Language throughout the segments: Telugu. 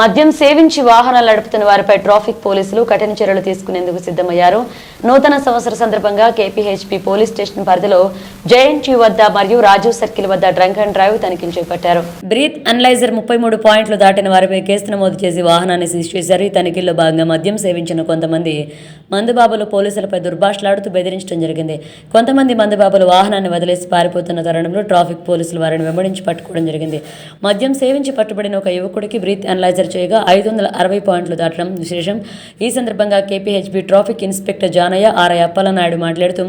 మద్యం సేవించి వాహనాలు నడుపుతున్న వారిపై ట్రాఫిక్ పోలీసులు కఠిన చర్యలు తీసుకునేందుకు సిద్ధమయ్యారు. నూతన సంవత్సర సందర్భంగా కేపీహెచ్పీ పోలీస్ స్టేషన్ పరిధిలో జేఎన్టీ వద్ద మరియు రాజీవ్ సర్కిల్ వద్ద డ్రంక్ అండ్ డ్రైవ్ తనిఖీలు చేపట్టారు. బ్రీత్ అనలైజర్ ముప్పై మూడు పాయింట్లు దాటిన వారిపై కేసు నమోదు చేసి వాహనాన్ని సీజ్ చేశారు. ఈ తనిఖీల్లో భాగంగా మద్యం సేవించిన కొంతమంది మందుబాబులు పోలీసులపై దుర్భాషలాడుతూ బెదిరించడం జరిగింది. కొంతమంది మందుబాబులు వాహనాన్ని వదిలేసి పారిపోతున్న తరుణంలో ట్రాఫిక్ పోలీసులు వారిని వెంబడించి పట్టుకోవడం జరిగింది. మద్యం సేవించి పట్టుబడిన ఒక యువకుడికి బ్రీత్ అనలైజర్ చేయగా ఐదు వందల అరవై పాయింట్లు దాటడం విశేషం. ఈ సందర్భంగా KPHB traffic inspector Janaiah RI Appalanaidu మాట్లాడుతూ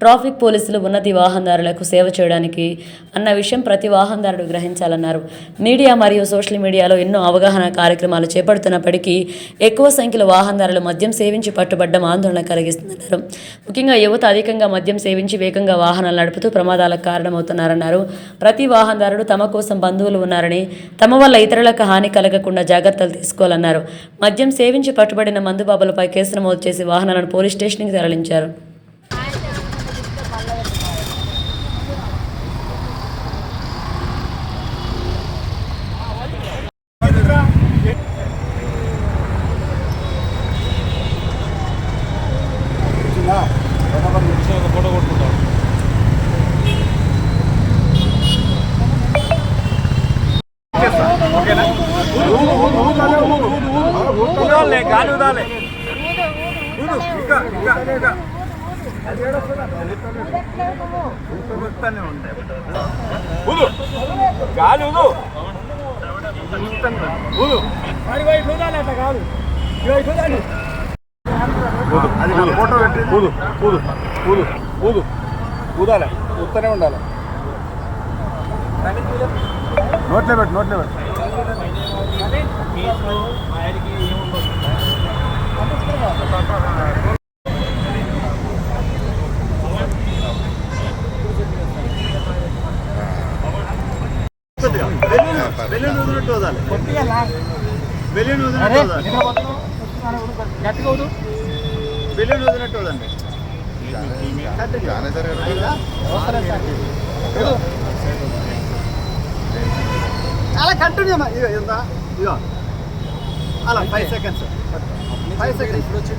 ట్రాఫిక్ పోలీసులు ఉన్నతి వాహనదారులకు సేవ చేయడానికి అన్న విషయం ప్రతి వాహనదారుడు గ్రహించాలన్నారు. మీడియా మరియు సోషల్ మీడియాలో ఎన్నో అవగాహన కార్యక్రమాలు చేపడుతున్నప్పటికీ ఎక్కువ సంఖ్యలో వాహనదారులు మద్యం సేవించి పట్టుబడ్డం ఆందోళన కలిగిస్తున్నారు. ముఖ్యంగా యువత అధికంగా మద్యం సేవించి వేగంగా వాహనాలు నడుపుతూ ప్రమాదాలకు కారణమవుతున్నారన్నారు. ప్రతి వాహనదారుడు తమ కోసం బంధువులు ఉన్నారని తమ వల్ల ఇతరులకు హాని కలగకుండా జాగ్రత్తలు తీసుకోవాలన్నారు. మద్యం సేవించి పట్టుబడిన మందుబాబులపై కేసు నమోదు చేసి వాహనాలను పోలీస్ స్టేషన్కి తరలించారు. ఫోటో కొట్టుకుంటా. ఊదాలే గాలి ఊదు ఇంకా ఇంకా ఇంకా. ఊదు గాలి ఊదు. ఊదు. అది ఫోటో పెట్టి ఊదు. ఊదు. ఊదు. ఊదు. ఊదాలి ఊస్తూనే ఉండాలి. నోట్లే పెట్టు నోట్లే పెట్టు. బెలూన్ వదిలినట్టు వదాలి బెలూన్ వదిలినట్టు వదాలి వదిలినట్టు వదండి అలా కంటిన్యూ ఇగో ఎంత ఇగో అలా ఫైవ్ సెకండ్స్ ఫైవ్ సెకండ్స్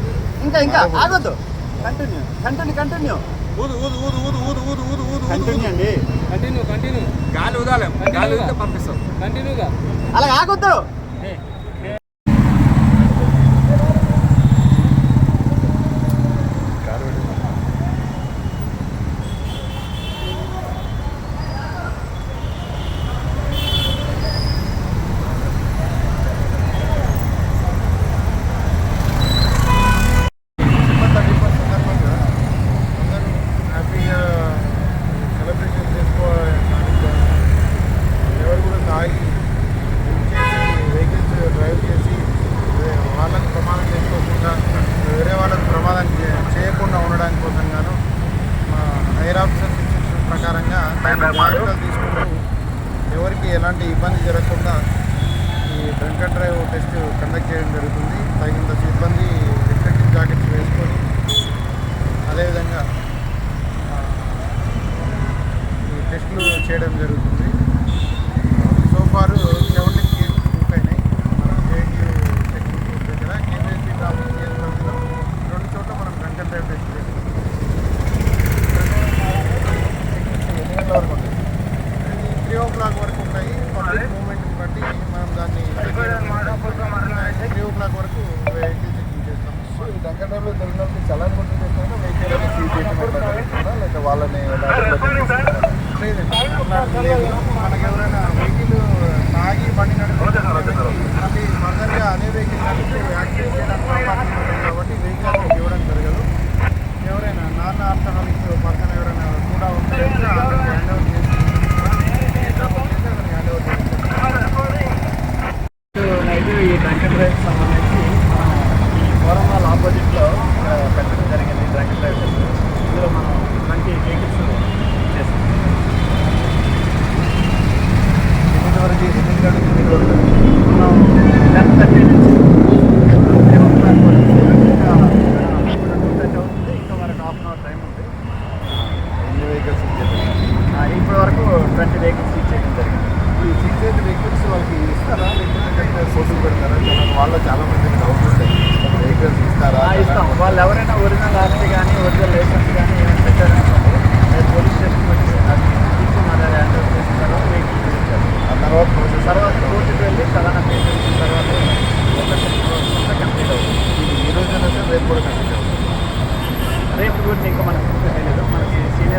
ఇంకా ఇంకా ఆగొద్దు. కంటిన్యూ కంటిన్యూ కంటిన్యూ ఊదు ఊదు ఊదు ఊదు ఊదు ఊదు ఊదు ఊదు కంటిన్యూ అండి. కంటిన్యూ కంటిన్యూ గాలి ఊదాలి. గాలి ఊదితే పంపిస్తాం. కంటిన్యూగా అలా ఆగొద్దు ఎవరికి ఎలాంటి ఇబ్బంది జరగకుండా ఈ drunk and drive test conduct చేయడం జరుగుతుంది. తగినంత సిబ్బంది రిఫ్లెక్టివ్ జాకెట్స్ వేసుకొని అదేవిధంగా ఈ టెస్టులు చేయడం జరుగుతుంది. డ్రైవ్లో తెలియనప్పుడు చలాన్ కొట్టి చేస్తారా వెహికల్ సీజ్ చేసినట్టు లేకపోతే వాళ్ళని లేదండి మనకి ఎవరైనా వెహికల్ తాగి బండి నడిపితే మళ్ళీ ఫర్దర్గా అదే వెహికల్ నడిపి యాక్సిడెంట్ చేయడానికి కాబట్టి వెహికల్ ఇవ్వడం జరగదు ఎవరైనా నాన్ ఆల్కహాలిక్ పర్సన్ ఎవరైనా కూడా ఉంటే హ్యాండ్ ఓవర్ చేసి హ్యాండ్ ఓవర్ నైట్ ఈ డ్రంక్ అండ్ డ్రైవ్ టైం ఉంది. ఎన్ని వెహికల్స్ ఇప్పటి వరకు ట్వంటీ వెహికల్స్ ఇచ్చేయడం జరిగింది. ఇప్పుడు సిక్స్ ఎయిట్ వెహికల్స్ వాళ్ళకి ఇస్తారా? లేకపోతే ఫోటోలు పెడతారా? వాళ్ళు చాలా మంది డౌట్ ఉంటాయి. వెహికల్స్ ఇస్తారా? ఇస్తాం. వాళ్ళు ఎవరైనా ఒరిజినల్ ఆర్సీ కానీ ఒరిజినల్ లైసెన్స్ కానీ ఏమైనా పెట్టారనుకోండి పోలీస్ స్టేషన్ వచ్చి ఇచ్చి మన హ్యాండ్ఓవర్ చేసిన తర్వాత వెహికల్ ఇచ్చారు ఆ తర్వాత ప్రాసెస్ తర్వాత కోర్టుకు వెళ్ళి సదన పేమెంట్ తర్వాత ఒక కంప్లీట్ అవుతుంది. ఈ రోజు రేపు కూడా కంప్లీట్ రేపు గురించి ఇంకా మనకు పూర్తి తెలియదు మనకి సీనియర్